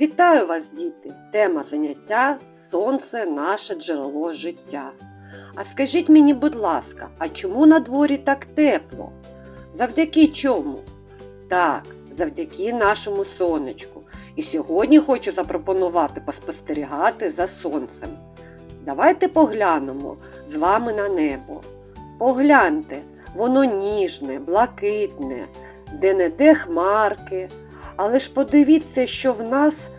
Вітаю вас, діти! Тема заняття Сонце наше джерело життя. А скажіть мені, будь ласка, а чому на дворі так тепло? Завдяки чому? Так, завдяки нашому сонечку. І сьогодні хочу запропонувати поспостерігати за сонцем. Давайте поглянемо з вами на небо. Погляньте, воно ніжне, блакитне, де-не-де хмарки. Але ж подивіться, що в нас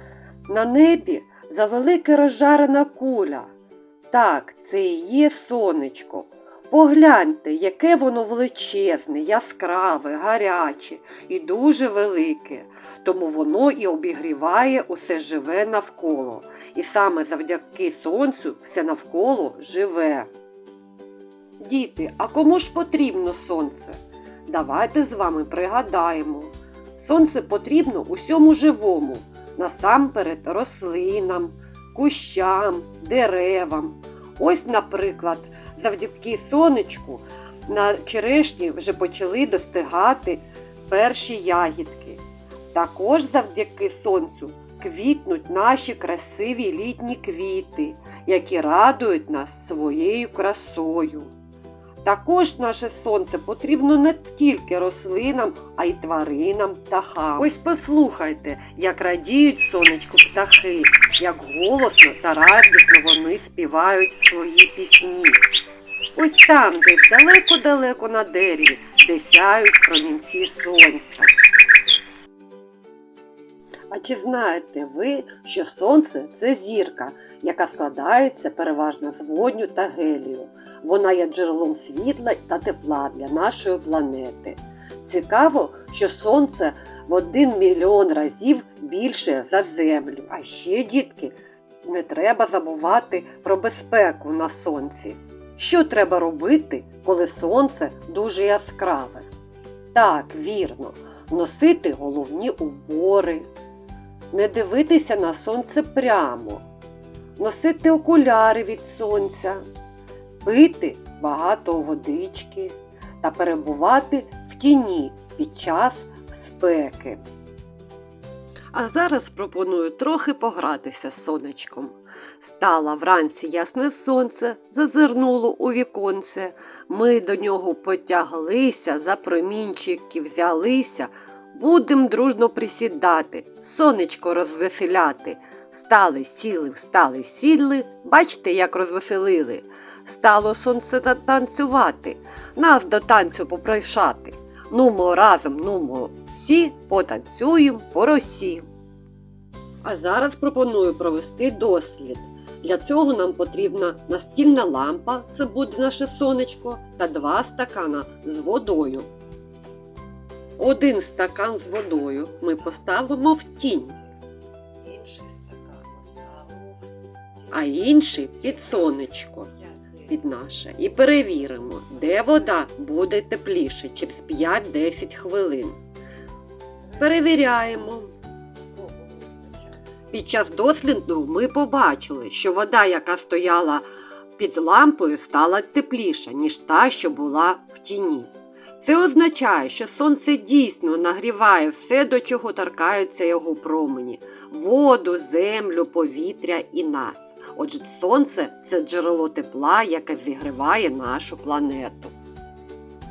на небі завелика розжарена куля. Так, це і є сонечко. Погляньте, яке воно величезне, яскраве, гаряче і дуже велике. Тому воно і обігріває усе живе навколо. І саме завдяки сонцю все навколо живе. Діти, а кому ж потрібно сонце? Давайте з вами пригадаємо. Сонце потрібно усьому живому, насамперед рослинам, кущам, деревам. Ось, наприклад, завдяки сонечку на черешні вже почали достигати перші ягідки. Також завдяки сонцю квітнуть наші красиві літні квіти, які радують нас своєю красою. Також наше сонце потрібно не тільки рослинам, а й тваринам, птахам. Ось послухайте, як радіють сонечку птахи, як голосно та радісно вони співають свої пісні. Ось там, десь далеко-далеко на дереві, де сяють промінці сонця. Чи знаєте ви, що сонце це зірка, яка складається переважно з водню та гелію? Вона є джерелом світла та тепла для нашої планети. Цікаво, що сонце в один мільйон разів більше за землю. А ще, дітки, не треба забувати про безпеку на сонці. Що треба робити, коли сонце дуже яскраве? Так, вірно, носити головні убори, не дивитися на сонце прямо, носити окуляри від сонця, пити багато водички та перебувати в тіні під час спеки. А зараз пропоную трохи погратися з сонечком. Стало вранці ясне сонце, зазирнуло у віконце. Ми до нього потяглися, за промінчики взялися. Будем дружно присідати, сонечко розвеселяти. Стали, сіли, встали, сіли, бачите, як розвеселили. Стало сонце танцювати, нас до танцю попришати. Нумо разом, нумо всі потанцюємо по росі. А зараз пропоную провести дослід. Для цього нам потрібна настільна лампа, це буде наше сонечко, та два стакана з водою. Один стакан з водою ми поставимо в тінь, Інший стакан поставимо. а інший під сонечко під наше. І перевіримо, де вода буде тепліше через 5-10 хвилин. Перевіряємо. Під час досліду ми побачили, що вода, яка стояла під лампою, стала тепліша, ніж та, що була в тіні. Це означає, що сонце дійсно нагріває все, до чого торкаються його промені воду, землю, повітря і нас. Отже, сонце це джерело тепла, яке зігріває нашу планету.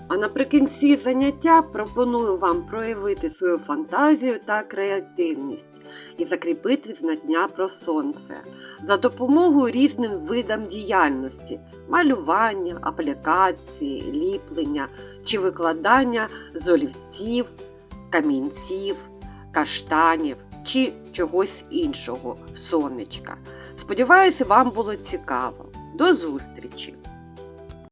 А наприкінці заняття пропоную вам проявити свою фантазію та креативність і закріпити знання про сонце за допомогою різним видам діяльності малювання, аплікації, ліплення чи викладання з олівців, камінців, каштанів чи чогось іншого сонечка. Сподіваюся, вам було цікаво. До зустрічі!